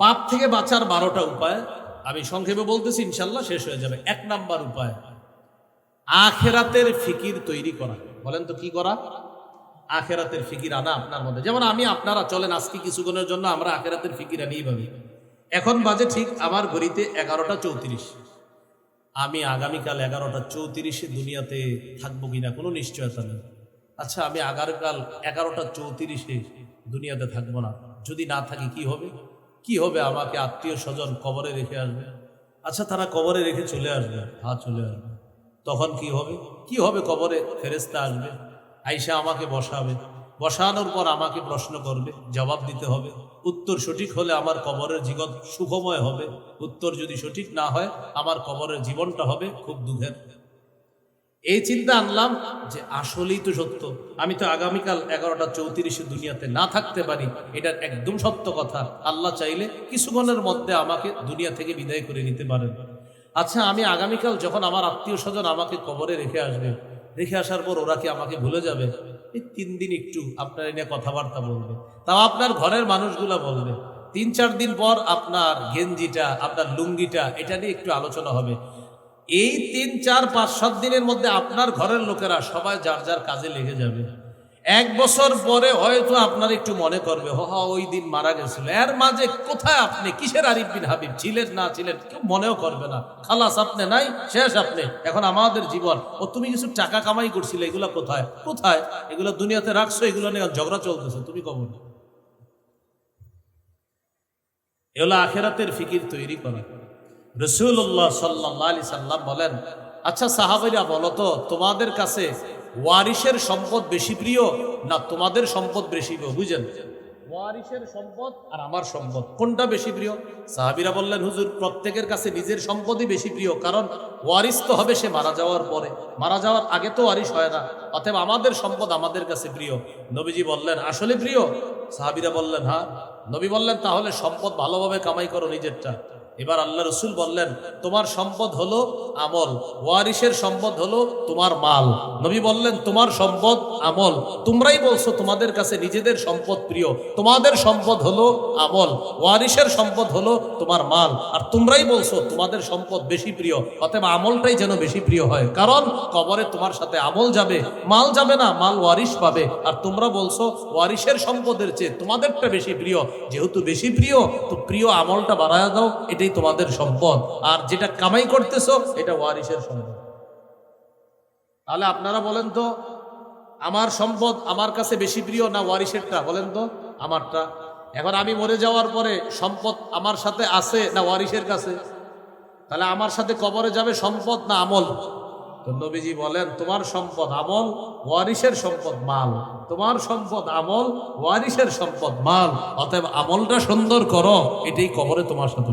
পাপ থেকে বাঁচার বারোটা উপায়। আমি সংক্ষেপে বলতেছি, ইনশাল্লাহ শেষ হয়ে যাবে। এক নাম্বার উপায়, আখেরাতের ফিকির তৈরি করা। বলেন তো কি করা? আখেরাতের ফিকির আনা আপনার মধ্যে। যেমন আমি, আপনারা চলেন, আজকে কিছুক্ষণের জন্য আমরা আখেরাতের ফিকির আনি ভাবি। এখন বাজে ঠিক আমার ঘড়িতে এগারোটা চৌত্রিশ। আমি আগামীকাল এগারোটা চৌত্রিশে দুনিয়াতে থাকব কিনা কোনো নিশ্চয়তা নেই। আচ্ছা আমি আগামীকাল এগারোটা চৌত্রিশে দুনিয়াতে থাকব না। যদি না থাকি কি হবে? কি হবে আমাকে আত্মীয় স্বজন কবরে রেখে আসবে? আচ্ছা তারা কবরে রেখে চলে আসবে। হ্যাঁ চলে আসবে। তখন কি হবে? কি হবে কবরে? ফেরেস্তা আসবে। আইসা আমাকে বসাবে। বসানোর পর আমাকে প্রশ্ন করবে, জবাব দিতে হবে। উত্তর সঠিক হলে আমার কবরের জীবন সুখময় হবে। উত্তর যদি সঠিক না হয়, আমার কবরের জীবনটা হবে খুব দুঃখের। এই চিন্তা আনলাম যে আসলেই তো সত্য। আমি তো আগামীকাল এগারোটা চৌত্রিশে দুনিয়াতে না থাকতে পারি, এটার একদম সত্য কথা। আল্লাহ চাইলে কিছুক্ষণের মধ্যে আমাকে দুনিয়া থেকে বিদায় করে নিতে পারেন। আচ্ছা আমি আগামীকাল যখন আমার আত্মীয় স্বজন আমাকে কবরে রেখে আসবে, রেখে আসার পর ওরা কি আমাকে ভুলে যাবে? এই তিন দিন একটু আপনার এনে কথাবার্তা বলবে। তাও আপনার ঘরের মানুষগুলা বলবে। তিন চার দিন পর আপনার গেঞ্জিটা, আপনার লুঙ্গিটা, এটা নিয়ে একটু আলোচনা হবে। এই তিন, চার, পাঁচ, সাত দিনের মধ্যে আপনার ঘরের লোকেরা সবাই যার যার কাজে লেগে যাবে। এক বছর পরে হয়তো আপনার একটু মনে করবে, হ ওই দিন মারা গেছিল। এর মাঝে কোথায় আপনি? কিসের আরিফ বিন হাবিব? ছিলেন না ছিলেন? কেউ মনেও করবে না। খালাস আপনি নাই, শেষ আপনি। এখন আমাদের জীবন। ও, তুমি কিছু টাকা কামাই করছিলে, এগুলো কোথায়? কোথায়? এগুলো দুনিয়াতে রাখছো, এগুলো নিয়ে ঝগড়া চলতেছে, তুমি কখন এগুলো আখেরাতের ফিকির তৈরি করা। রসুল্লাহ সাল্লাহ আলি সাল্লাম বলেন আচ্ছা সাহাবিরা বলো তো, তোমাদের কাছে ওয়ারিসের সম্পদ বেশি প্রিয় না তোমাদের সম্পদ বেশি প্রিয়, বুঝেন? ওয়ারিসের সম্পদ আর আমার সম্পদ, কোনটা বেশি প্রিয়? সাহাবিরা বললেন, হুজুর, প্রত্যেকের কাছে নিজের সম্পদই বেশি প্রিয়, কারণ ওয়ারিস তো হবে সে মারা যাওয়ার পরে। মারা যাওয়ার আগে তো ওয়ারিস হয় না, অতএব আমাদের সম্পদ আমাদের কাছে প্রিয়। নবীজি বললেন, আসলে প্রিয়? সাহাবিরা বললেন হ্যাঁ। নবী বললেন, তাহলে সম্পদ ভালোভাবে কামাই করো নিজেরটা। এবার আল্লাহ রসুল বললেন, তোমার সম্পদ হলো আমল ওয়ারিসের সম্পদ হলো তোমার মাল। নবী বললেন, তোমার সম্পদ আমল। তোমরাই বলছো তোমাদের কাছে নিজেদের সম্পদ প্রিয়। তোমাদের সম্পদ হলো আমল ওয়ারিসের সম্পদ হলো তোমার মাল। আর তোমরাই বলছো তোমাদের সম্পদ বেশি প্রিয়, অতএব আমলটাই যেন বেশি প্রিয় হয়। কারণ কবরে তোমার সাথে আমল যাবে, মাল যাবে না, মাল ওয়ারিস পাবে। আর তোমরা বলছো ওয়ারিসের সম্পদের চেয়ে তোমাদেরটা বেশি প্রিয়। যেহেতু বেশি প্রিয়, তো প্রিয় আমলটা বাড়ায় দাও, এটাই তোমাদের সম্পদ, আর যেটা কামাই করতেছো, এটা ওয়ারিসের সম্পদ। তাহলে আপনারা বলেন তো, আমার সম্পদ আমার কাছে বেশি প্রিয় না ওয়ারিসেরটা? বলেন তো, আমারটা। এখন আমি মরে যাওয়ার পরে সম্পদ আমার সাথে আছে না ওয়ারিসের কাছে? তাহলে আমার সাথে কবরে যাবে সম্পদ না আমল? তো নবীজি বলেন, তোমার সম্পদ আমল, ওয়ারিসের সম্পদ মাল। তোমার সম্পদ আমল, ওয়ারিসের সম্পদ মাল। অতএব আমলটা সুন্দর করো, এটাই কবরে তোমার সাথে।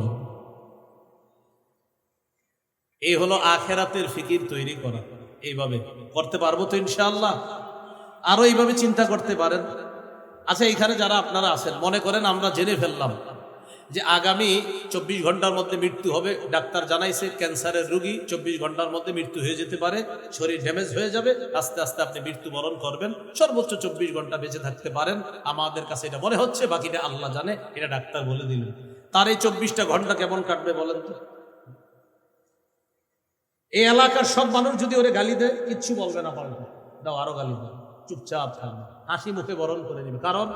এই হলো আখেরাতের ফিকির তৈরি করা। এইভাবে করতে পারব তো ইনশাআল্লাহ। আরও এইভাবে চিন্তা করতে পারেন। আচ্ছা এখানে যারা আপনারা আছেন, মনে করেন আমরা জেনে ফেললাম যে আগামী চব্বিশ ঘণ্টার মধ্যে মৃত্যু হবে। ডাক্তার জানাইছে, ক্যান্সারের রোগী চব্বিশ ঘণ্টার মধ্যে মৃত্যু হয়ে যেতে পারে, শরীর ড্যামেজ হয়ে যাবে, আস্তে আস্তে আপনি মৃত্যুবরণ করবেন, সর্বোচ্চ চব্বিশ ঘণ্টা বেঁচে থাকতে পারেন। আমাদের কাছে এটা মনে হচ্ছে, বাকিটা আল্লাহ জানে, এটা ডাক্তার বলে দিলেন। তার এই চব্বিশটা ঘণ্টা কেমন কাটবে বলেন তো? এই এলাকার সব মানুষ যদি ওরে গালি দেয়, কিচ্ছু বলবে না পাল্টা দাও, আরও গালি দাও। চুপচাপ থাকবে। হাসি মুখে বরণ করে নেবে। কারণ,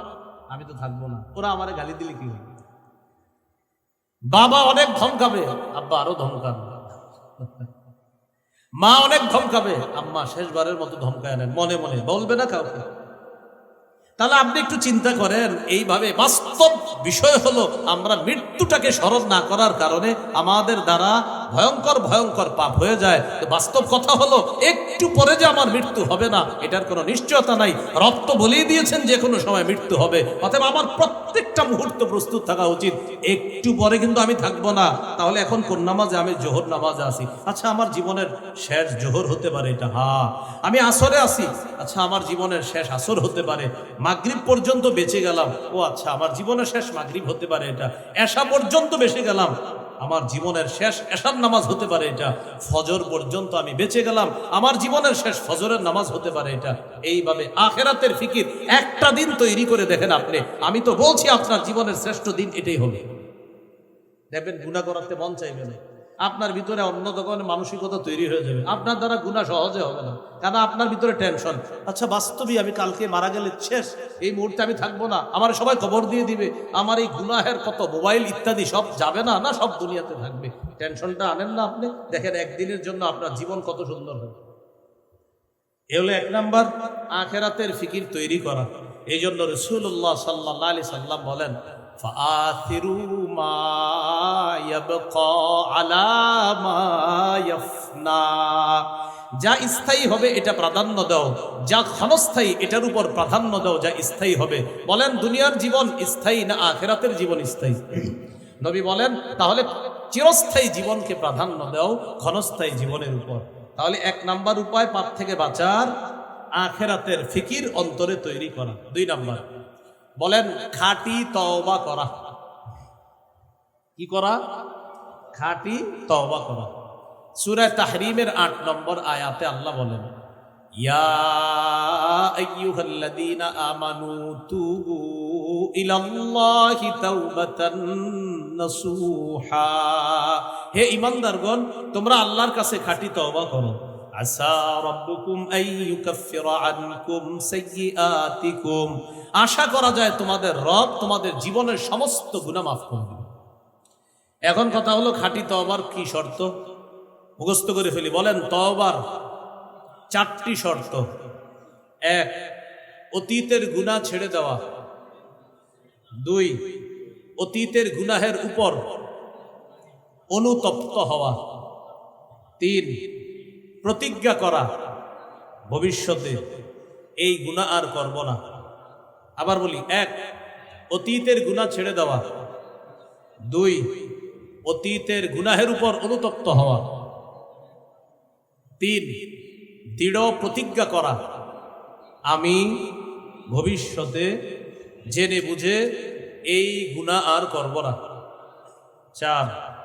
আমি তো থাকব না। ওরা আমারে গালি দিলে কি হবে? বাবা অনেক ধমকাবে। আব্বা আরও ধমকাবে। মা অনেক ধমকাবে। আম্মা শেষবারের মতো ধমকায় নেন। মনে মনে। বলবে না কাউকে। তাহলে আপনি একটু চিন্তা করেন। এইভাবে বাস্তব বিষয় হলো, আমরা মৃত্যুটাকে স্মরণ না করার কারণে আমাদের দ্বারা ভয়ঙ্কর ভয়ঙ্কর পাপ হয়ে যায়। বাস্তব কথা হলো, একটু পরে যে আমার মৃত্যু হবে না, এটার কোনো নিশ্চয়তা নাই। রক্ত বলেই দিয়েছেন যে কোনো সময় মৃত্যু হবে। অতএব আমার প্রত্যেকটা মুহূর্ত প্রস্তুত থাকা উচিত। একটু পরে কিন্তু আমি থাকব না। তাহলে এখন কোন নামাজে আমি জোহর নামাজে আসি? আচ্ছা আমার জীবনের শেষ জোহর হতে পারে এটা। হা। আমি আসরে আসি। আচ্ছা আমার জীবনের শেষ আসর হতে পারে। মাগরিব পর্যন্ত বেঁচে গেলাম। ও আচ্ছা আমার জীবনের শেষ মাগরিব হতে পারে এটা। এশা পর্যন্ত বেঁচে গেলাম। আমার জীবনের শেষ এশার নামাজ হতে পারে এটা ফজর পর্যন্ত আমি বেঁচে গেলাম। আমার জীবনের শেষ ফজরের নামাজ হতে পারে এটা। এইভাবে আখেরাতের ফিকির একটা দিন তৈরি করে দেখেন আপনি। আমি তো বলছি আপনার জীবনের শ্রেষ্ঠ দিন এটাই হবে। দেখবেন গুণা করাতে মন চাইবে না। আপনার ভিতরে অন্য ধরনের মানসিকতা তৈরি হয়ে যাবে, আপনার দ্বারা গুণা সহজে হবে না। কারণ আপনার ভিতরে টেনশন আচ্ছা বাস্তবই আমি কালকে মারা গেলে শেষ। এই মুহূর্তে আমি থাকব না। আমার সবাই খবর দিয়ে দিবে, আমার এই গুনাহের কত মোবাইল ইত্যাদি সব যাবে না? না, সব দুনিয়াতে থাকবে। টেনশনটা আনেন না আপনি। দেখেন, একদিনের জন্য আপনার জীবন কত সুন্দর হবে। এ হলো এক নাম্বার, আখেরাতের ফিকির তৈরি করা। এই জন্য রসুল্লাহ সাল্লাহ আলি সাল্লাম বলেন فآثروا ما يبقى على ما يفنى যা স্থায়ী হবে এটা প্রাধান্য দাও যা ক্ষণস্থায়ী এটার উপর প্রাধান্য দাও যা স্থায়ী হবে বলেন দুনিয়ার জীবন স্থায়ী না আখেরাতের জীবন স্থায়ী নবী বলেন তাহলে চিরস্থায়ী জীবনকে প্রাধান্য দাও ক্ষণস্থায়ী জীবনের উপর তাহলে এক নাম্বার উপায় পাপ থেকে বাঁচার আখেরাতের ফিকির অন্তরে তৈরি করা দুই নাম্বার বলেন, খাটি তওবা করা। কি করা? খাটি তওবা করা। সূরা তাহরিমের আট নম্বর আয়াতে আল্লাহ বলেন আমানু হে ঈমানদারগণ, তোমরা আল্লাহর কাছে খাঁটি তওবা করো। আসা রাব্বুকুম আইয়ুকাফিরা আনকুম সাইয়্যাতিকুম আশা করা যায় তোমাদের রব তোমাদের জীবনের সমস্ত গুনাহ মাফ করবে এখন কথা হলো খাঁটি তওবার কি শর্ত? মুখস্থ করে ফেলি, বলেন তওবার চারটি শর্ত। এক, অতীতের গুণা ছেড়ে দেওয়া। দুই, অতীতের গুনাহের উপর অনুতপ্ত হওয়া। তিন প্রতিজ্ঞা করা। ভবিষ্যতে এই গুণা আর করব না। আবার বলি, এক, অতীতের গুণা ছেড়ে দেওয়া। দুই, অতীতের গুনাহের উপর অনুতপ্ত হওয়া। তিন, দৃঢ় প্রতিজ্ঞা করা। আমি ভবিষ্যতে জেনে বুঝে এই গুণা আর করব না। চার,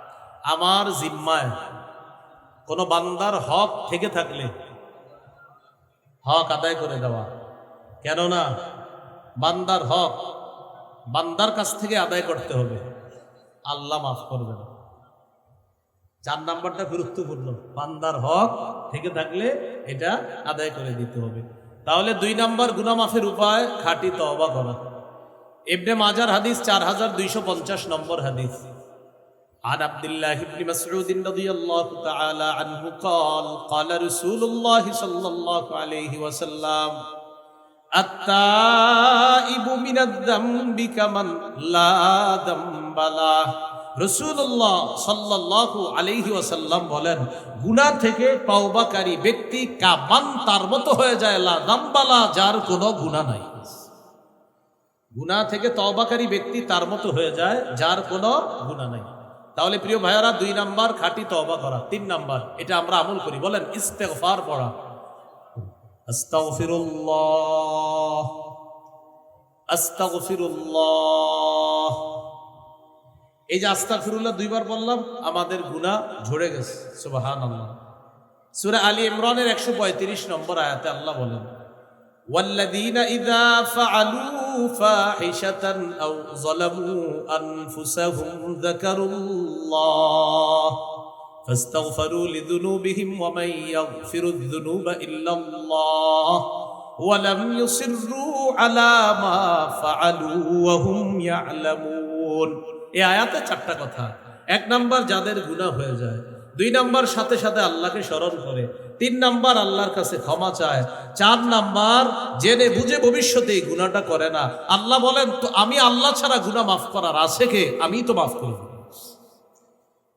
আমার জিম্মায় কোনো বান্দার হক থেকে থাকলে হক আদায় করে দেওয়া। কেননা বান্দার হক বান্দার কাছ থেকে আদায় করতে হবে। আল্লাহ মাফ করবেন। চার নাম্বারটা গুরুত্বপূর্ণ। বান্দার হক থেকে থাকলে এটা আদায় করে দিতে হবে। তাহলে দুই নাম্বার গুনা মাফের উপায়, খাঁটি তওবা করা। ইবনে মাজার হাদিস চার হাজার দুইশো পঞ্চাশ নম্বর হাদিস। عن عبد الله بن مسعود رضي الله تعالى عنه قال قال رسول الله صلى الله عليه وسلم التائب من الذنب كمن لا ذنب له রসুল্লাহ সাল্লাল্লাহু আলাইহি ওয়াসাল্লাম বলেন গুনাহ থেকে তওবাকারী ব্যক্তি কামান তার মতো হয়ে যায় লা দাম্বালা যার কোনো গুনাহ নাই গুনাহ থেকে তওবাকারী ব্যক্তি তার মতো হয়ে যায় যার কোনো গুনাহ নাই তাহলে প্রিয় ভাইয়ারা, দুই নাম্বার খাঁটি তওবা করা, তিন নাম্বার, এটা আমরা আমল করি। বলেন, ইস্তেগফার পড়া। আস্তাগফিরুল্লাহ। আস্তাগফিরুল্লাহ। এই যে আস্তাগফিরুল্লাহ দুইবার বললাম, আমাদের গুনাহ ঝরে গেছে। সুবহানাল্লাহ। সূরা আলী ইমরানের 135 নম্বর আয়াতে আল্লাহ বলেন والذين إذا فعلوا فاحشة أو ظلموا أنفسهم ذكروا الله فاستغفروا لذنوبهم ومن يغفر الذنوب إلا الله ولم يصروا على ما فعلوا وهم يعلمون এই আয়াতে চারটা কথা এক নাম্বার যাদের গুনাহ হয়ে যায় দুই নাম্বার সাথে সাথে আল্লাহকে স্মরণ করে, তিন নাম্বার আল্লাহর কাছে ক্ষমা চায়, চার নাম্বার জেনে বুঝে ভবিষ্যতে এই গুণাটা করে না। আল্লাহ বলেন, তো আমি আল্লাহ ছাড়া গুনাহ মাফ করার আছে কে? আমি তো মাফ করব।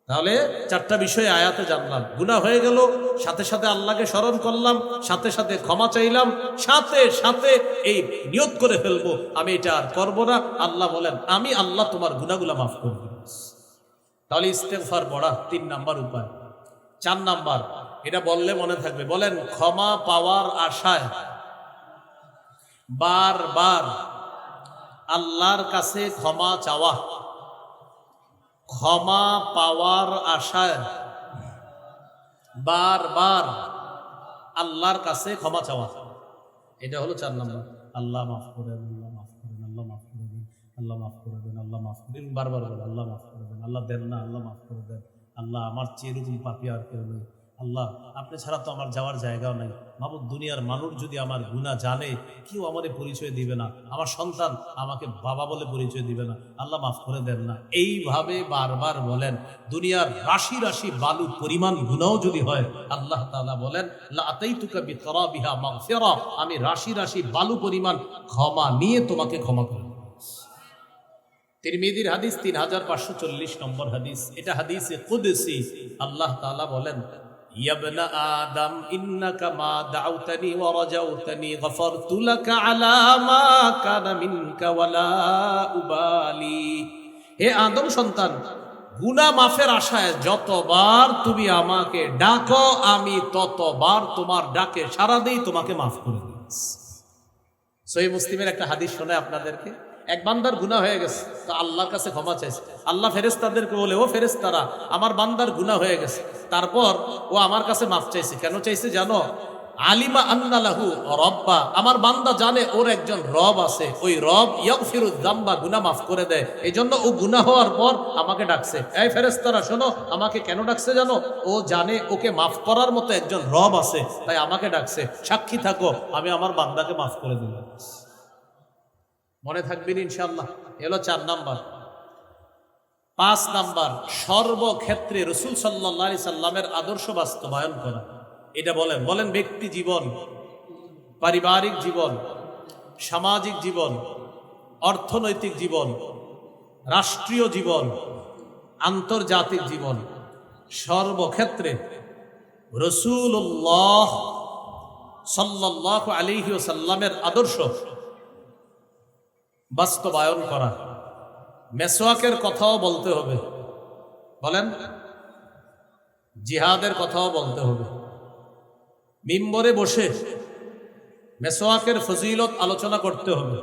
তাহলে চারটা বিষয়ে আয়াতে জানলাম। গুনাহ হয়ে গেল, সাথে সাথে আল্লাহকে স্মরণ করলাম, সাথে সাথে ক্ষমা চাইলাম, সাথে সাথে এই নিয়ত করে ফেলব। আমি এটা আর করব না। আল্লাহ বলেন, আমি আল্লাহ তোমার গুনাগুলা মাফ করে দিব তাহলে ইস্তেফার পড়া তিন নাম্বার উপায়। চার নাম্বার, এটা বললে মনে থাকবে। বলেন, ক্ষমা পাওয়ার আশায় বারবার আল্লাহর কাছে ক্ষমা চাওয়া। ক্ষমা পাওয়ার আশায় বারবার আল্লাহর কাছে ক্ষমা চাওয়া। এটা হলো চার নম্বর। আল্লাহ মাফ করেন, আল্লাহ মাফ করেন, আল্লাহ মাফ আল্লাহ মাফ করে দেন, আল্লাহ মাফ করে বারবার বলে, আল্লাহ মাফ করে দেন, আল্লাহ দেন না, আল্লাহ মাফ করে দেন। আল্লাহ আমার চেয়ে এরকম পাপি আর কেউ নেই। আল্লাহ, আপনি ছাড়া তো আমার যাওয়ার জায়গাও নাই। মাবুদ দুনিয়ার মানুষ যদি আমার গুণা জানে, কেউ আমারে পরিচয় দিবে না। আমার সন্তান আমাকে বাবা বলে পরিচয় দিবে না। আল্লাহ মাফ করে দেন না। এইভাবে বারবার বলেন, দুনিয়ার রাশি রাশি বালু পরিমাণ গুণাও যদি হয়, আল্লাহ তালা বলেন আমি রাশি রাশি বালু পরিমাণ ক্ষমা নিয়ে তোমাকে ক্ষমা করে। তিরমিদির হাদিস তিন হাজার পাঁচশো চল্লিশ নম্বর হাদিস। এটা হাদিসে কুদসি। আল্লাহ তাআলা বলেন আদম মা দাউতানি আলা মা উবালি। হে আদম সন্তান মাফের আশায় যতবার তুমি আমাকে ডাকো, আমি ততবার তোমার ডাকে সারা দেই, তোমাকে মাফ করে দিয়েছি সহি মুসলিমের একটা হাদিস শোনায় আপনাদেরকে। এক বান্দার গুনাহ হয়ে গেছে। তো আল্লাহর কাছে ক্ষমা চাইছে। আল্লাহ ফেরেস্তাদেরকে বলে, ও ফেরেস্তারা আমার বান্দার গুনাহ হয়ে গেছে। তারপর ও আমার কাছে মাফ চাইছে। কেন চাইছে জানো? আলিমা আন্নালাহু রব্বা, আমার বান্দা জানে ওর একজন রব আছে। ওই রব ইয়গফিরুদ জাম্বা গুনাহ মাফ করে দেয়। এই জন্য ও গুনাহ হওয়ার পর আমাকে ডাকছে। এই ফেরেস্তারা শোনো, আমাকে কেন ডাকছে জানো? ও জানে ওকে মাফ করার মতো একজন রব আছে, তাই আমাকে ডাকছে। সাক্ষী থাকো, আমি আমার বান্দাকে মাফ করে দিলাম। মনে থাকবেন ইনশাল্লাহ এলো চার নাম্বার। পাঁচ নাম্বার, সর্বক্ষেত্রে রসুল সাল্লাহ সাল্লামের আদর্শ বাস্তবায়ন করা। এটা বলেন বলেন ব্যক্তি জীবন, পারিবারিক জীবন, সামাজিক জীবন, অর্থনৈতিক জীবন, রাষ্ট্রীয় জীবন, আন্তর্জাতিক জীবন। সর্বক্ষেত্রে রসুল্লাহ সাল্লাহ আলিহি সাল্লামের আদর্শ বাস্তবায়ন করা। মেসোয়াকের কথাও বলতে হবে। বলেন, জিহাদের কথাও বলতে হবে। মিম্বরে বসে মেসোয়াকের ফজিলত আলোচনা করতে হবে।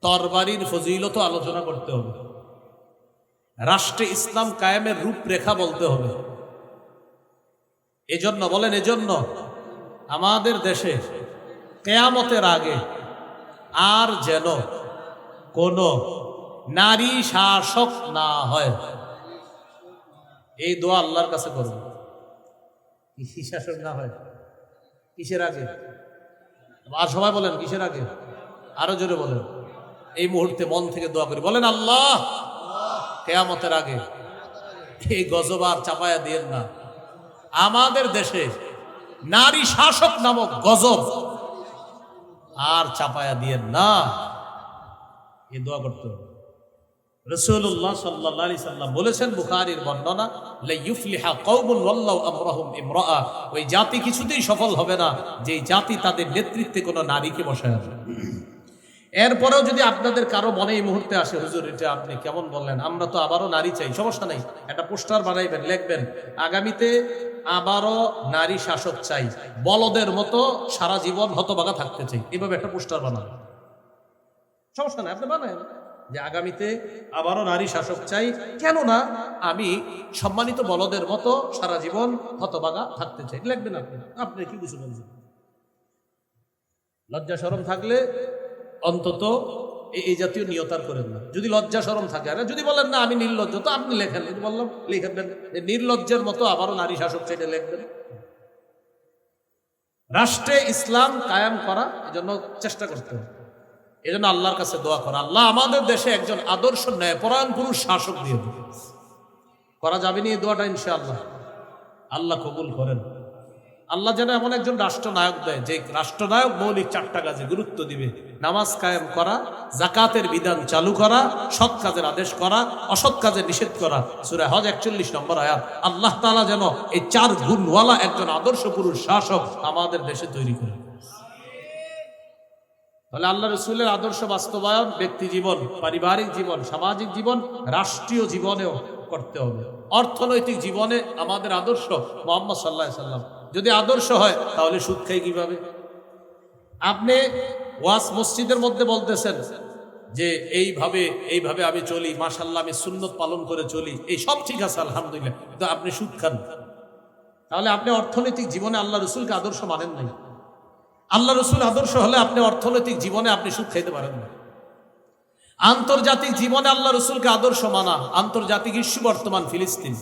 তরবারির ফজিলতও আলোচনা করতে হবে। রাষ্ট্রে ইসলাম কায়েমের রূপরেখা বলতে হবে। এজন্য, বলেন, এজন্য আমাদের দেশে কেয়ামতের আগে আর যেন কোন নারী শাসক না হয়। এই দোয়া আল্লাহর কাছে করব কৃষি শাসক না হয়। কিসের আগে? আর সবাই বলেন, কিসের আগে? আরও জোরে বলেন। এই মুহূর্তে মন থেকে দোয়া করি। বলেন, আল্লাহ, কেয়ামতের আগে এই গজবার চাপায়া দিয়েন না। আমাদের দেশে নারী শাসক নামক গজব আর চাপায়া দিয়ে না। এ দোয়া করতে রসুল্লাহ সাল্লাহ সাল্লাম বলেছেন, বুখারির বর্ণনা লাইফলিহা কৌমুল ওয়াল্লাহ আমরাহুম ইমরা ওই জাতি কিছুতেই সফল হবে না যে জাতি তাদের নেতৃত্বে কোনো নারীকে বসায় আছে এরপরেও যদি আপনাদের কারও মনে এই মুহূর্তে আসে, হুজুর, এটা আপনি কেমন বললেন? আমরা তো আবারও নারী চাই। সমস্যা নেই। একটা পোস্টার বানাইবেন, লিখবেন, আগামীতে আবারও নারী শাসক চাই। বলদের মতো সারা জীবন হতবাগা থাকতে চাই। এভাবে একটা পোস্টার বানাবেন সমস্যা নাই, আপনি বানান যে আগামীতে আবারও নারী শাসক চাই কেন না আমি সম্মানিত বলদের মতো সারা জীবন হতবাগা থাকতে চাই। লিখবেন আপনি। আপনি কি কিছু বলছেন? লজ্জা সরম থাকলে অন্তত এই- জাতীয় নিয়তার করেন না। যদি লজ্জা সরম থাকে, আর যদি বলেন, না, আমি নির্লজ্জ তো আপনি লেখেন। বললাম লিখবেন নির্লজ্জের মতো আবারও নারী শাসক চাইতে লিখবেন। রাষ্ট্রে ইসলাম কায়াম করা এজন্য চেষ্টা করতে হবে। এজন্য আল্লাহর কাছে দোয়া করা। আল্লাহ আমাদের দেশে একজন আদর্শ ন্যায় পরায়ণ পুরুষ শাসক দিয়ে করা যাবে নি এই দোয়াটা, ইনশাআল্লাহ। আল্লাহ কবুল করেন। আল্লাহ যেন এমন একজন রাষ্ট্রনায়ক দেয়, যে রাষ্ট্রনায়ক মৌলিক চারটা কাজে গুরুত্ব দিবে। নামাজ কায়েম করা, জাকাতের বিধান চালু করা, সৎ কাজের আদেশ করা, অসৎ কাজে নিষেধ করা। সুরে হজ একচল্লিশ নম্বর আয়াত, আল্লাহ তালা যেন এই চার গুণওয়ালা একজন আদর্শ পুরুষ শাসক আমাদের দেশে তৈরি করে। তাহলে আল্লাহ রসুলের আদর্শ বাস্তবায়ন, ব্যক্তি জীবন, পারিবারিক জীবন, সামাজিক জীবন, রাষ্ট্রীয় জীবনেও করতে হবে। অর্থনৈতিক জীবনে আমাদের আদর্শ মোহাম্মদ সাল্লাহ সাল্লাম যদি আদর্শ হয়, তাহলে সুদ খাই কীভাবে? আপনি ওয়াস মসজিদের মধ্যে বলতেছেন যে, এইভাবে এইভাবে আমি চলি মাসাল্লাহ আমি সুন্নত পালন করে চলি, এই সব ঠিক আছে, আলহামদুলিল্লাহ। কিন্তু আপনি সুদ খান। তাহলে আপনি অর্থনৈতিক জীবনে আল্লাহ রসুলকে আদর্শ মানেন নাই। আল্লাহ রসুল আদর্শ হলে আপনি অর্থনৈতিক জীবনে আপনি সুদ খাইতে পারেন না। আন্তর্জাতিক জীবনে আল্লাহ রসুলকে আদর্শ মানা, আন্তর্জাতিক ইস্যু বর্তমান ফিলিস্তিন।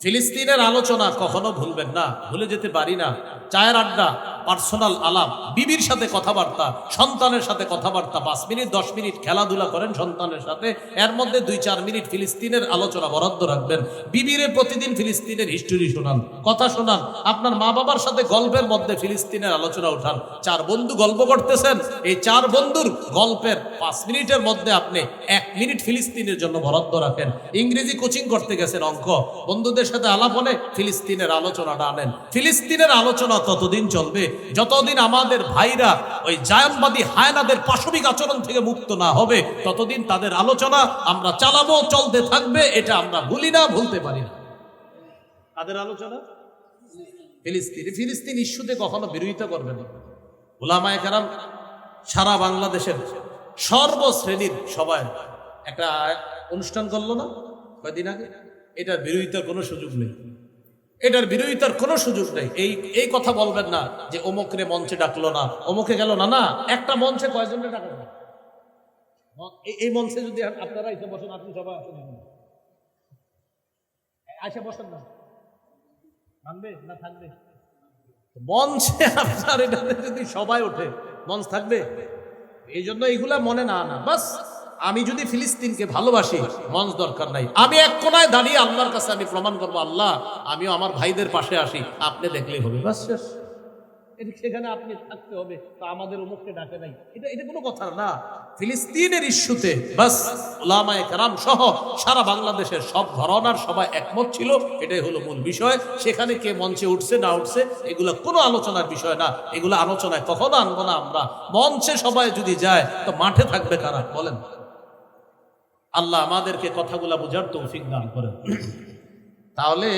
ফিলিস্তিনের আলোচনা কখনো ভুলবেন না, ভুলে যেতে পারি না। চায়ের আড্ডা পার্সোনাল আলাপ বিবির সাথে কথাবার্তা, সন্তানের সাথে কথাবার্তা, পাঁচ মিনিট, দশ মিনিট খেলাধুলা করেন সন্তানের সাথে। এর মধ্যে দুই চার মিনিট ফিলিস্তিনের আলোচনা বরাদ্দ রাখবেন। বিবিরে প্রতিদিন ফিলিস্তিনের হিস্টোরি শোনান, কথা শোনান। আপনার মা বাবার সাথে গল্পের মধ্যে ফিলিস্তিনের আলোচনা উঠান। চার বন্ধু গল্প করতেছেন, এই চার বন্ধুর গল্পের পাঁচ মিনিটের মধ্যে আপনি এক মিনিট ফিলিস্তিনের জন্য বরাদ্দ রাখেন। ইংরেজি কোচিং করতে গেছেন অঙ্ক। বন্ধুদের সাথে আলাপ হলে ফিলিস্তিনের আলোচনাটা আনেন। ফিলিস্তিনের আলোচনা ততদিন চলবে যতদিন আমাদের ভাইরা ওই জায়নবাদী হায়নাদের পাশবিক আচরণ থেকে মুক্ত না হবে, ততদিন তাদের আলোচনা আমরা চালাবো, চলতে থাকবে, এটা আমরা ভুলি না, ভুলতে পারি না। তাদের আলোচনা? ফিলিস্তিন। ফিলিস্তিন ইস্যুতে কখনো বিরোধিতা করবে না। ওলামায় কারাম সারা বাংলাদেশের সর্বশ্রেণীর সবাই একটা অনুষ্ঠান করল না? কয়দিন আগে? এটার বিরোধিতার কোনো সুযোগ নেই। এটার বিরোধিতার কোনো সুযোগ নেই। এই এই কথা বলবেন না যে অমুকরে মঞ্চে ডাকলো না। অমুকে গেল না না, একটা মঞ্চে কয়জনে ডাকলো না? এই- মঞ্চে যদি আপনারা এসে বসেন, আপনি সবাই আসেন আসে বসেন না। থাকবে না থাকবে? মঞ্চে আপনার এটাতে যদি সবাই ওঠে, মঞ্চ থাকবে? এই জন্য এইগুলা মনে না না বাস আমি যদি ফিলিস্তিনকে ভালোবাসি, মঞ্চ দরকার নাই। আমি এক কোনায় দাঁড়িয়ে আল্লাহর কাছে আমি প্রমাণ করব, আল্লাহ, আমিও আমার ভাইদের পাশে আসি, আপনি দেখলেই হবে। বাস, শেষ। সেখানে সেখানে কে মঞ্চে উঠছে, না উঠছে, এগুলো কোনো আলোচনার বিষয় না। এগুলো আলোচনায় কখনো আনব না আমরা। মঞ্চে সবাই যদি যায়, তো মাঠে থাকবে কারা? বলেন। আল্লাহ আমাদেরকে কথাগুলা বোঝার তৌফিক দান করেন। তাহলে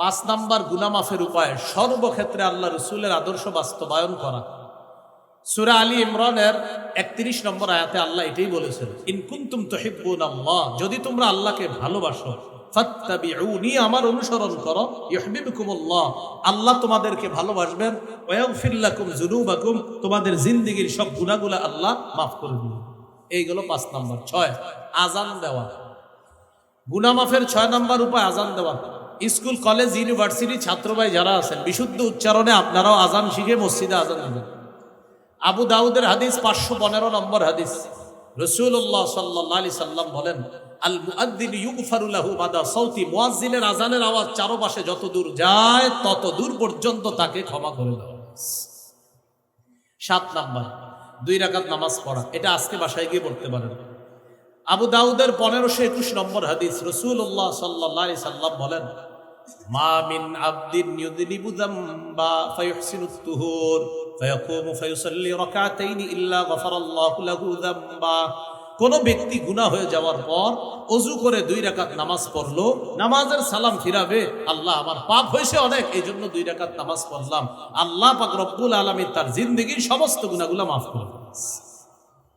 পাঁচ নাম্বার গুনামাফের উপায়, সর্বক্ষেত্রে আল্লাহ রসুলের আদর্শ বাস্তবায়ন করা। সুরা আলী ইমরানের একত্রিশ নম্বর আয়াতে আল্লাহ এটাই বলেছেন ইনকুন্তুম তহিব্বুন আল্লাহ যদি তোমরা আল্লাহকে ভালোবাসো আমার অনুসরণ করো, ইউহিব্বুকুমুল্লাহ আল্লাহ তোমাদেরকে ভালোবাসবেন, ওয়াগফির লাকুম তোমাদের জিন্দেগীর সব গুনাহগুলো আল্লাহ মাফ করে দিবেন। এইগুলো পাঁচ নাম্বার। ছয়, আজান দেওয়া। গুনামাফের ছয় নাম্বার উপায়, আজান দেওয়া। স্কুল, কলেজ, ইউনিভার্সিটি ছাত্র ভাই যারা আছেন, বিশুদ্ধ উচ্চারণে আপনারাও আজান শিখে মসজিদে আজান দেবেন। আবু দাউদের হাদিস পাঁচশো পনেরো নম্বর হাদিস। রসুল্লাহ সাল্লাহ আলি সাল্লাম বলেন, আল মুআদ্দিন ইউগফারুল্লাহু বাদা সৌতি মুয়াজ্জিনের আজানের আওয়াজ চারপাশে যত দূর যায়, তত দূর পর্যন্ত তাকে ক্ষমা করে দেওয়া সাত নাম্বার দুই রাকাত নামাজ পড়া। এটা আজকে বাসায় গিয়ে বলতে পারেন। আবু দাউদের পনেরোশো একুশ নম্বর হাদিস রসুল্লাহ সাল্লাহ সাল্লাম বলেন, মা মিন আব্দিন ইউযনিবু বা ফায়ুহসিনু তুহুর, ফায়াকুমু ফায়ুসাল্লি রাকাতাইনি ইল্লা গফারাল্লাহু লাহু যামবা কোন ব্যক্তি গুনাহ হয়ে যাওয়ার পর অজু করে দুই রাকাত নামাজ পড়ল, নামাজের সালাম ফিরাবে, আল্লাহ আমার পাপ হয়েছে অনেক এই জন্য দুই রাকাত নামাজ পড়লাম। আল্লাহ পাক রব্বুল আলামিন তার জিন্দগির সমস্ত গুনাহগুলো মাফ করে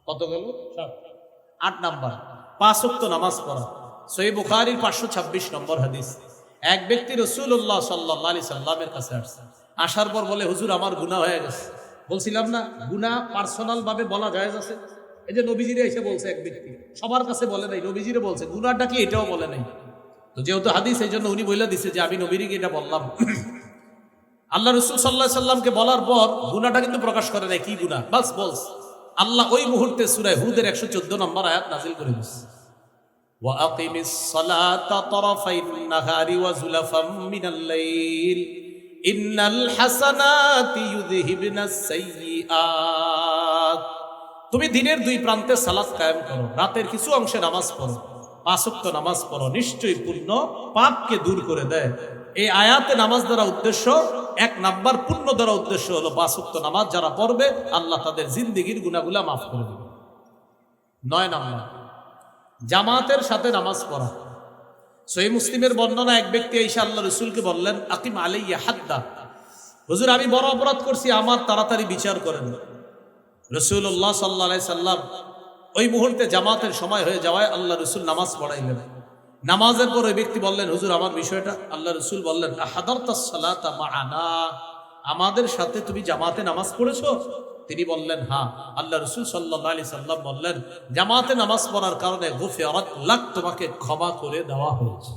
কত গেল? আট নাম্বার। পাঁচ ওয়াক্ত নামাজ পড়া। সই বুখারির পাঁচশো ছাব্বিশ নম্বর হাদিস। এক ব্যক্তি রসুল্লাহ সাল্লাহ আলি সাল্লামের কাছে আসছে। আসার পর বলে, হুজুর, আমার গুনাহ হয়ে গেছে। বলছিলাম, না, গুনাহ পার্সোনাল ভাবে বলা যায় আছে। এই যে নবীজিরে এসে বলছে এক ব্যক্তি সবার কাছে বলে নাই নবীজিরে বলছে গুনাহটা কি এটাও বলে নাই তো যেহেতু হাদিস এই জন্য উনি বলে দিছে যে আমি নবীরিকে এটা বললাম আল্লাহ রসুল সাল্লাহ সাল্লামকে বলার পর গুনাটা কিন্তু প্রকাশ করে নাই কি গুনাহ বাস বলস আল্লাহ ওই মুহূর্তে সুরায় হুদের একশো চোদ্দ নম্বর আয়াত নাজিল করে দিচ্ছে وأقم الصلاة طرفي النهار وزلفا من الليل إن الحسنات يذهبن السيئات তুমি দিনের দুই প্রান্তে সালাত কায়েম করো, রাতের কিছু অংশে নামাজ পড়ো পাঁচক্ত নামাজ পড়ো, নিশ্চয়ই পূর্ণ পাপকে দূর করে দেয়। এই আয়াতে নামাজ দ্বারা উদ্দেশ্য, এক নাম্বার পূর্ণ দ্বারা উদ্দেশ্য হলো পাঁচক্ত নামাজ যারা পড়বে, আল্লাহ তাদের জিন্দিগির গুনাগুলা মাফ করে দেবে। নয় নাম্বার, জামাতের সাথে নামাজ পড়া। সহি মুসলিমের বর্ণনা এক ব্যক্তি এসে আল্লাহ রসুলকে বললেন, আকিম আলাইয়া হাদ্দা। হুজুর, আমি বড় অপরাধ করছি, আমার তাড়াতাড়ি বিচার করেন। রসুল্লাহ সাল্লা সাল্লাম ওই মুহূর্তে জামাতের সময় হয়ে যাওয়ায় আল্লাহ রসুল নামাজ পড়াইলেন। নামাজের পর ওই ব্যক্তি বললেন, হুজুর, আমার বিষয়টা। আল্লাহ রসুল বললেন আমাদের সাথে তুমি জামাতে নামাজ পড়েছো? তিনি বললেন হ্যাঁ। আল্লাহ রসুল সাল্লাহ আলি সাল্লাম বললেন, জামাতে নামাজ পড়ার কারণে গুফে লাখ তোমাকে ক্ষমা করে দেওয়া হয়েছে।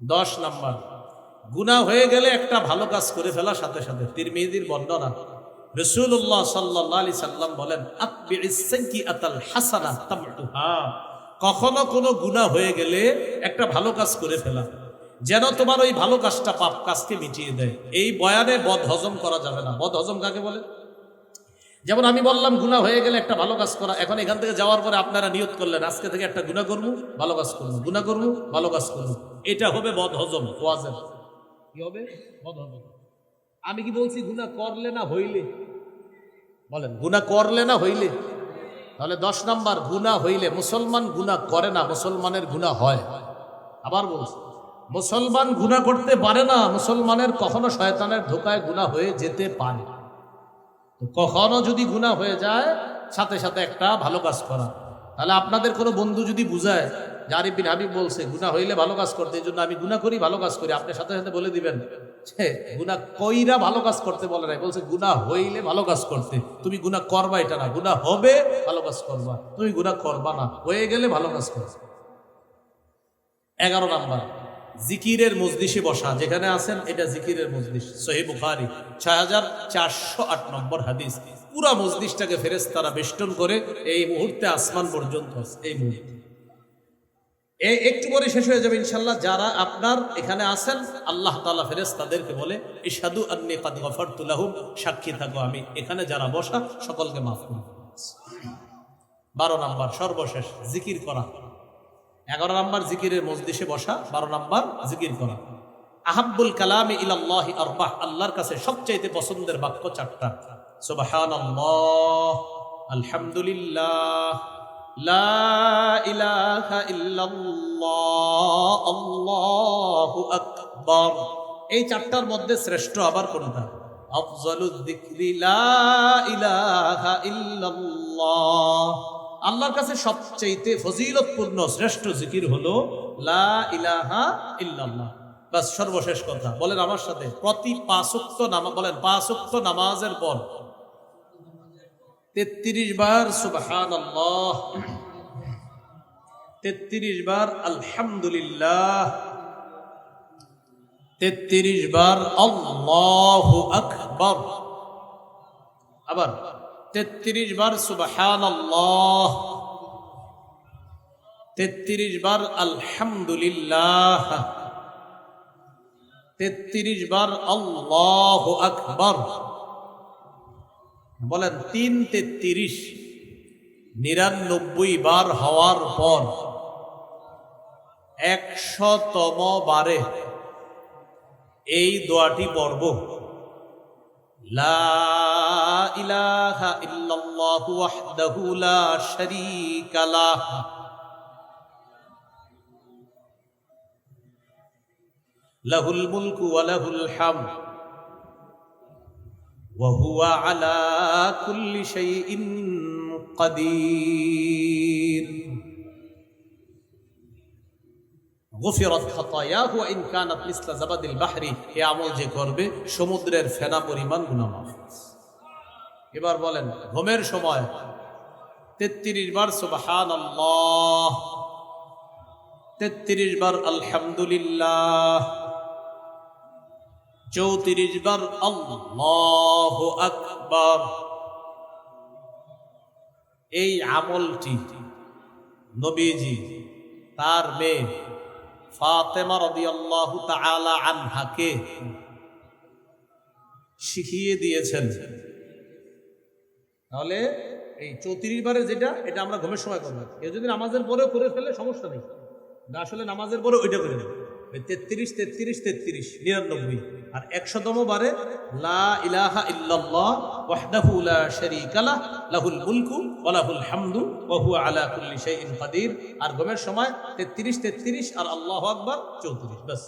দশ নাম্বার গুণা হয়ে গেলে একটা ভালো কাজ করে ফেলার সাথে সাথে তিরমিদির বর্ণনা। রসুল্লাহ সাল্লাহ আলি সাল্লাম বলেন কখনো কোনো গুণা হয়ে গেলে একটা ভালো কাজ করে ফেলা। যেন তোমার ওই ভালো কাজটা পাপ কাজকে মিটিয়ে দেয়। এই বয়ানে বদ হজম করা যাবে না। বদ হজম কাকে বলে? যেমন আমি বললাম গুণা হয়ে গেলে একটা ভালো কাজ করা। এখন এখান থেকে যাওয়ার পরে আপনারা নিয়ত করলেন, আজকে থেকে একটা গুণা করব, ভালো কাজ করব গুণা করব, ভালো কাজ করব। এটা হবে বদ হজম। ওয়াজের কি হবে? বদ হজম। আমি কি বলছি, গুণা করলে না হইলে? বলেন, গুণা করলে না হইলে? তাহলে দশ নাম্বার, গুণা হইলে। মুসলমান গুণা করে না, মুসলমানের গুণা হয়। আবার বলছি, মুসলমান গুণা করতে পারে না, মুসলমানের কখনো শয়তানের ধোকায় গুণা হয়ে যেতে পারে। কখনো যদি গুণা হয়ে যায়, সাথে সাথে একটা ভালো কাজ করা। তাহলে আপনাদের কোনো বন্ধু যদি বুঝায় যে আরিফ বিন হাবিব বলছে গুণা হইলে ভালো কাজ করতে, এই জন্য আমি গুণা করি, ভালো কাজ করি। আপনি সাথে সাথে বলে দিবেন গুণা কইরা ভালো কাজ করতে বলে নাই। বলছে গুণা হইলে ভালো কাজ করতে। তুমি গুণা করবা এটা না গুণা হবে, ভালো কাজ করবা। তুমি গুণা করবা না, হয়ে গেলে ভালো কাজ করবে এগারো নাম্বার, জিকিরের মজলিসে বসা, যেখানে আছেন, এটা জিকিরের মজলিস সহি বুখারি, ছয় হাজার চারশো আট নম্বর হাদিস। পুরা মজলিসটাকে ফেরেস তারা বেষ্টন করে, এই মুহূর্তে আসমান পর্যন্ত এই মুহূর্তে। এই একটু পরে শেষ হয়ে যাবে ইনশাল্লাহ যারা আপনার এখানে আছেন, আল্লাহ তাআলা ফেরেস তাদেরকে বলে ইশাদু আন্নি কাদ গফারতু লাহুম। সাক্ষী থাকো আমি এখানে, যারা বসা, সকলকে মাফ করি বারো নাম্বার, সর্বশেষ, জিকির করা। এগারো নাম্বার, জিকিরের মজলিসে বসা। বারো নাম্বার, জিকির করা। আহাব্বুল কালামি ইলাল্লাহি আরবাহ। আল্লাহর কাছে সবচাইতে পছন্দের বাক্য চারটা। সুবহানাল্লাহ, আলহামদুলিল্লাহ। লা ইলাহা এই চারটার মধ্যে শ্রেষ্ঠ আবার কোনটা? লা ইলাহা আল্লাহর কাছে সবচেয়ে ফজিলতপূর্ণ, শ্রেষ্ঠ জিকির হলো, লা ইলাহা সর্বশেষ কথা। বলেন আমার সাথে, প্রতি পাঁচক্ত নামা, বলেন পাঁচক্ত নামাজের পর তেত্রিশ বার সুবহান আল্লাহ তেত্রিশ বার আলহামদুলিল্লাহ তেত্রিশ বার আল্লাহ আকবর আবার তেত্রিশ বার সুবহান আল্লাহ তেত্রিশ বার আলহামদুলিল্লাহ তেত্রিশ বার আল্লাহ আকবর বলেন তিন তেত্রিশ নিরানব্বই বার হওয়ার পর একশতম বারে এই দোয়াটি লাহ। লাহুল মুলকু ওয়া লাহুল হামদ। ওয়া হুয়া আলা কুল্লি শাইইন قدير গফিরত খতায়াহু ইন কানাত মিসলা জাবাদিল বাহরি এই আমল যে করবে সমুদ্রের ফেনা পরিমাণ গুনাহ মাফ এবার বলেন ঘুমের সময় তেত্রিশ বার সুবহানাল্লাহ তেত্রিশ বার আলহামদুলিল্লাহ চৌত্রিশ বার আল্লাহ আকবার। এই আমলটি নবীজি, তার মেয়ে ফাতেমা রাদিয়াল্লাহু তাআলা আনহাকে শিখিয়ে দিয়েছেন। তাহলে এই চৌত্রিশ বারে যেটা, এটা আমরা ঘুমের সময় করব। কেউ যদি নামাজের পরেও করে ফেলে, সমস্যা নেই। আসলে নামাজের পরে ওইটা করে নেবে। ওই তেত্রিশ তেত্রিশ তেত্রিশ, নিরানব্বই। আর একশতম বারে, লা ইলাহা ইল্লাল্লাহ ওয়াহদাহু লা শারীকা লাহুল মুলকু ওয়া লাহুল হামদু ওয়া হুয়া আলা কুল্লি শাইইন আর গমের সময় 33 33 আর আল্লাহু আকবার 34 বাস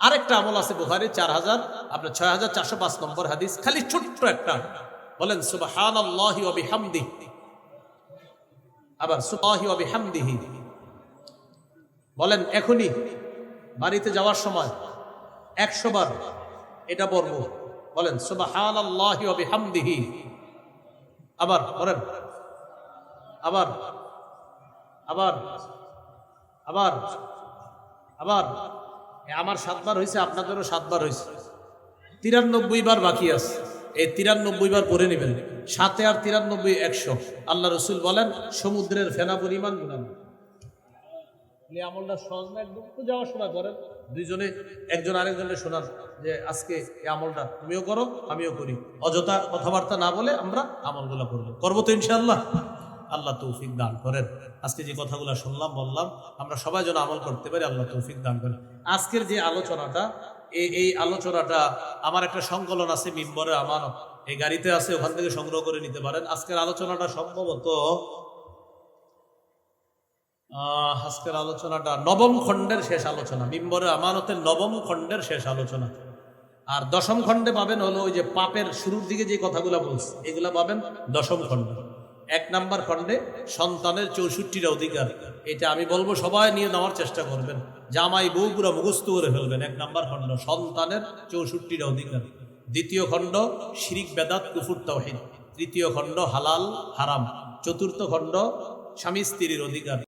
আরেকটা আমল আছে বুখারী 4000 আপনার 6405 নম্বর হাদিস। খালি ছোট্ট একটা। বলেন, সুবহানাল্লাহি ওয়া বিহামদিহি আবার, সুবহানাল্লাহি ওয়া বিহামদিহি। বলেন, এখনই বাড়িতে যাওয়ার সময় একশো বার এটা পড়ব বলেন বিহামদিহি। আবার বলেন, আবার আবার আবার আবার। আমার সাতবার হয়েছে আপনাদেরও সাতবার হয়েছে তিরানব্বই বার বাকি আছে। এই তিরানব্বই বার পড়ে নেবেন। সাতে আর তিরানব্বই একশো। আল্লাহ রসুল বলেন, সমুদ্রের ফেনা পরিমাণ গুণান এই আমলটা সহজ না, একদম তো যাওয়ার সময় করেন। দুইজনে, একজন আরেকজনের শোনার যে, আজকে এই আমলটা তুমিও করো, আমিও করি। অযথা কথাবার্তা না বলে আমরা আমলগুলো করব। করব তো ইনশাআল্লাহ। আল্লাহ তৌফিক দান করেন। আজকে যে কথাগুলো শুনলাম, বললাম, আমরা সবাই যেন আমল করতে পারি, আল্লাহ তৌফিক দান করেন। আজকের যে আলোচনাটা এই আলোচনাটা, আমার একটা সংকলন আছে মিম্বরে আমার এই গাড়িতে আছে, ওখান থেকে সংগ্রহ করে নিতে পারেন। আজকের আলোচনাটা সম্ভবত আজকের আলোচনাটা নবম খণ্ডের শেষ আলোচনা। মিম্বরে আমানতের নবম খণ্ডের শেষ আলোচনা। আর দশম খণ্ডে পাবেন হলো ওই যে পাপের শুরুর দিকে যে কথাগুলো বলছে, এগুলা পাবেন দশম খণ্ডে। এক নাম্বার খণ্ডে সন্তানের চৌষট্টিটা অধিকার। এটা আমি বলব সবাই নিয়ে নেওয়ার চেষ্টা করবেন। জামাই বউ পুরো মুখস্থ করে ফেলবেন এক নাম্বার খণ্ড, সন্তানের চৌষট্টিটা অধিকার। দ্বিতীয় খণ্ড, শিরিক, বেদাত, কুফুর তহিদ তৃতীয় খণ্ড, হালাল, হারাম। চতুর্থ খণ্ড, স্বামী স্ত্রীর অধিকার।